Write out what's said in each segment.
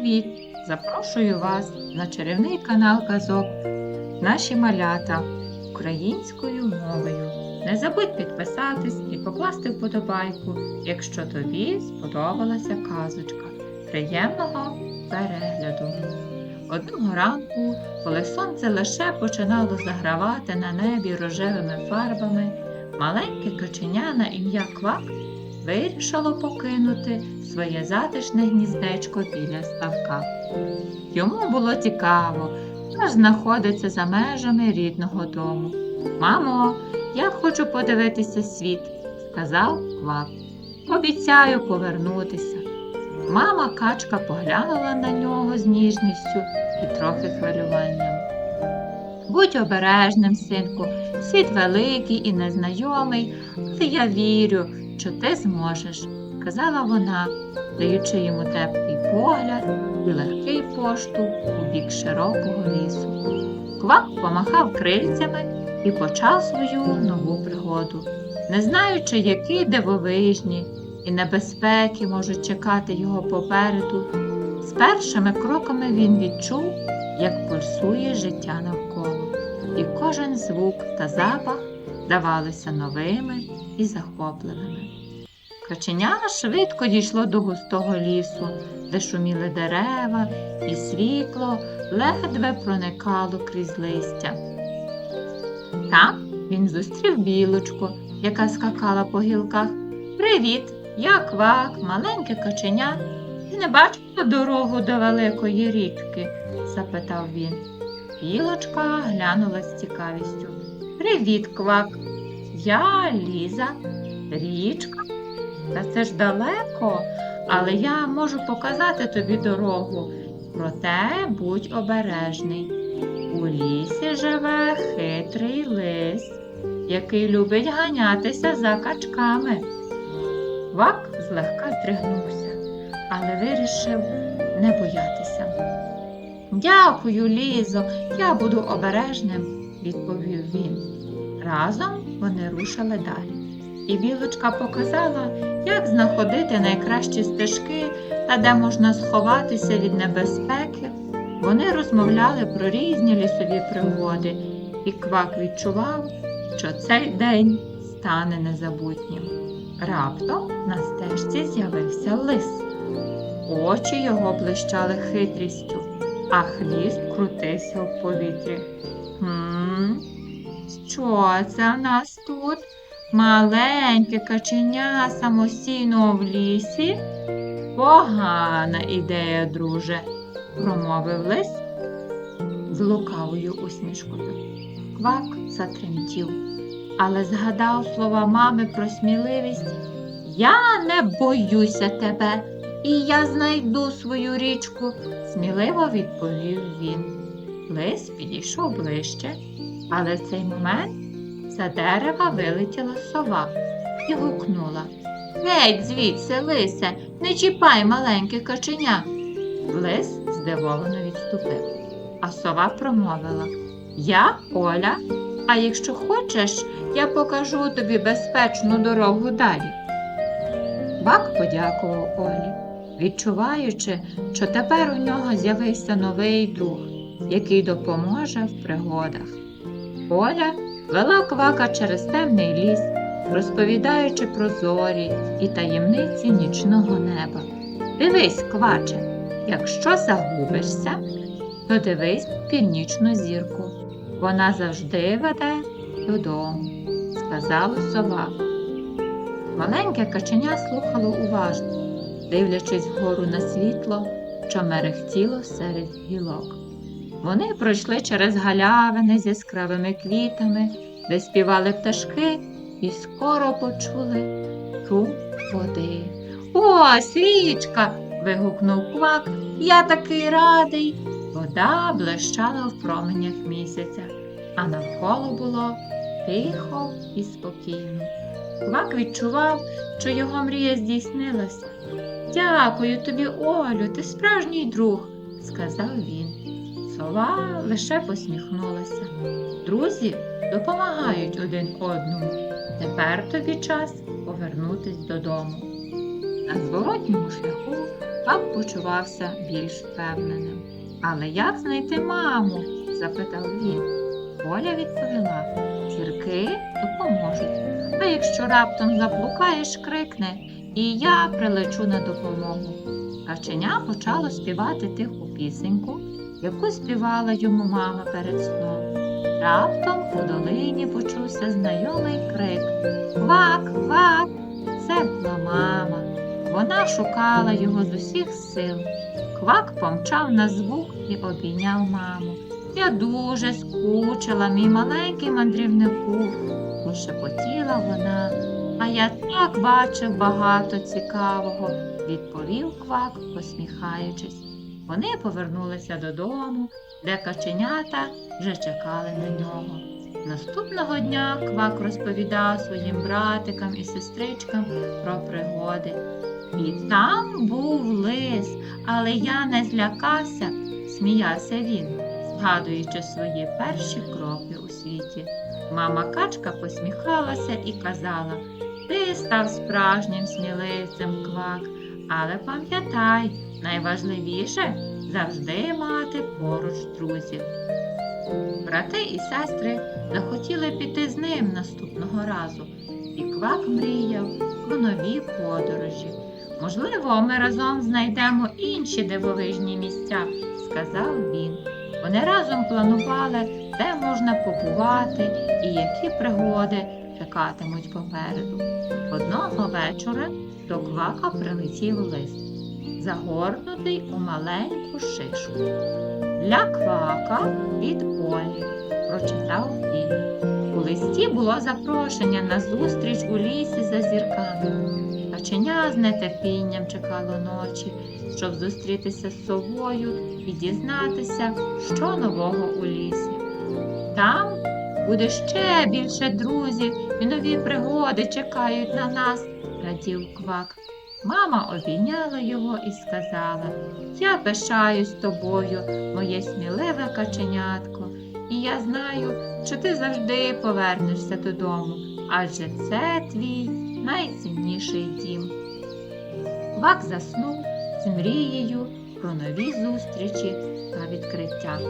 Привіт! Запрошую вас на чарівний канал казок Наші малята українською мовою. Не забудь підписатись і покласти вподобайку, якщо тобі сподобалася казочка. Приємного перегляду! Одного ранку, коли сонце лише починало загравати на небі рожевими фарбами, маленьке каченя на ім'я Квак вирішило покинути своє затишне гніздечко біля ставка. Йому було цікаво, ж знаходиться за межами рідного дому. Мамо, я хочу подивитися світ, сказав Квак. Обіцяю повернутися. Мама качка поглянула на нього з ніжністю і трохи хвилюванням. Будь обережним, синку, світ великий і незнайомий, але я вірю, що ти зможеш, казала вона, даючи йому теплий погляд і легкий поштовх у бік широкого лісу. Квак помахав крильцями і почав свою нову пригоду, не знаючи, які дивовижні і небезпеки можуть чекати його попереду. З першими кроками він відчув, як пульсує життя навколо, і кожен звук та запах здавалися новими і захопливими. Каченя швидко дійшло до густого лісу, де шуміли дерева, і світло ледве проникало крізь листя. Там він зустрів білочку, яка скакала по гілках. Привіт, я квак, маленьке каченя. Ти не бачила дорогу до великої річки? запитав він. Білочка глянула з цікавістю. Привіт, квак. Я Ліза. Річка? Та це ж далеко, але я можу показати тобі дорогу. Проте будь обережний. У лісі живе хитрий лис, який любить ганятися за качками. Вак злегка здригнувся, але вирішив не боятися. Дякую, Лізо, я буду обережним, відповів він. Разом вони рушили далі. І білочка показала, як знаходити найкращі стежки та де можна сховатися від небезпеки. Вони розмовляли про різні лісові пригоди, і квак відчував, що цей день стане незабутнім. Раптом на стежці з'явився лис. Очі його блищали хитрістю, а хвіст крутився в повітрі. Хм, що це в нас тут? Маленьке каченя самостійно в лісі? Погана ідея, друже, промовив лис з лукавою усмішкою. Квак затремтів, але згадав слова мами про сміливість. Я не боюся тебе, і я знайду свою річку, сміливо відповів він. Лис підійшов ближче, але в цей момент за дерева вилетіла сова і гукнула Геть звідси, лисе, не чіпай маленьке каченя. Лис здивовано відступив, а сова промовила Я Оля, а якщо хочеш, я покажу тобі безпечну дорогу далі. Бак подякував Олі, відчуваючи, що тепер у нього з'явився новий друг, який допоможе в пригодах. Оля вела квака через темний ліс, розповідаючи про зорі і таємниці нічного неба. Дивись, кваче, якщо загубишся, то дивись північну зірку. Вона завжди веде додому, сказала сова. Маленьке каченя слухало уважно, дивлячись вгору на світло, що мерехтіло серед гілок. Вони пройшли через галявини з яскравими квітами, де співали пташки, і скоро почули шум води. Ось річка. вигукнув квак. Я такий радий. Вода блищала в променях місяця, а навколо було тихо і спокійно. Квак відчував, що його мрія здійснилася. Дякую тобі, Олю, ти справжній друг, сказав він. Сова лише посміхнулася. Друзі допомагають один одному. Тепер тобі час повернутись додому. На зворотньому шляху Квак почувався більш впевненим. Але як знайти маму? запитав він. Оля відповіла: зірки допоможуть. А якщо раптом заблукаєш, крикне, і я прилечу на допомогу. Каченя почало співати тиху пісеньку, яку співала йому мама перед сном. Раптом у долині почувся знайомий крик Квак, квак! Це була мама. Вона шукала його з усіх сил. Квак помчав на звук і обійняв маму. Я дуже скучила, мій маленький мандрівнику, прошепотіла вона. А я так бачив багато цікавого, відповів квак, посміхаючись. Вони повернулися додому, де каченята вже чекали на нього. Наступного дня квак розповідав своїм братикам і сестричкам про пригоди. І там був лис, але я не злякався, сміявся він, згадуючи свої перші кроки у світі. Мама качка посміхалася і казала Ти став справжнім сміливцем, квак, але пам'ятай, найважливіше завжди мати поруч друзів. Брати і сестри захотіли піти з ним наступного разу, і квак мріяв про нові подорожі. Можливо, ми разом знайдемо інші дивовижні місця, сказав він. Вони разом планували, де можна побувати і які пригоди чекатимуть попереду. Одного вечора до квака прилетів лист, загорнутий у маленьку шишку. Для квака від Олі прочитав він. У листі було запрошення на зустріч у лісі за зірками. Каченя з нетерпінням чекало ночі, щоб зустрітися з совою і дізнатися, що нового у лісі. Там буде ще більше друзів і нові пригоди чекають на нас, радів квак. Мама обійняла його і сказала Я пишаюсь тобою, моє сміливе каченятко, і я знаю, що ти завжди повернешся додому, адже це твій найцінніший дім. Квак заснув з мрією про нові зустрічі та відкриття.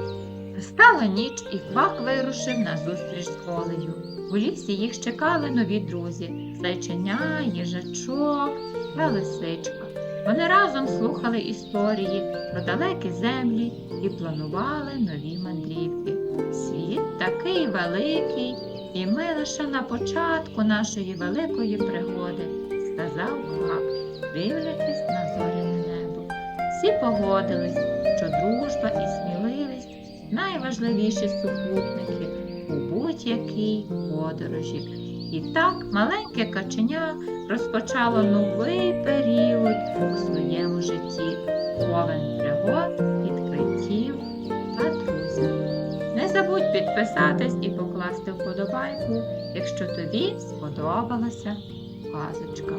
Стала ніч, і квак вирушив на зустріч з Олею. У лісі їх чекали нові друзі зайченя, їжачок та лисичка. Вони разом слухали історії про далекі землі і планували нові мандрівки. Світ такий великий, і ми лише на початку нашої великої пригоди, сказав Квак, дивлячись на зоряне небо. Всі погодились, що дружба і сміливість найважливіші супутники у будь-якій подорожі. І так маленьке каченя розпочало новий період у своєму житті, повен пригод, відкриттів та друзів. Не забудь підписатись і покласти вподобайку, якщо тобі сподобалася казочка.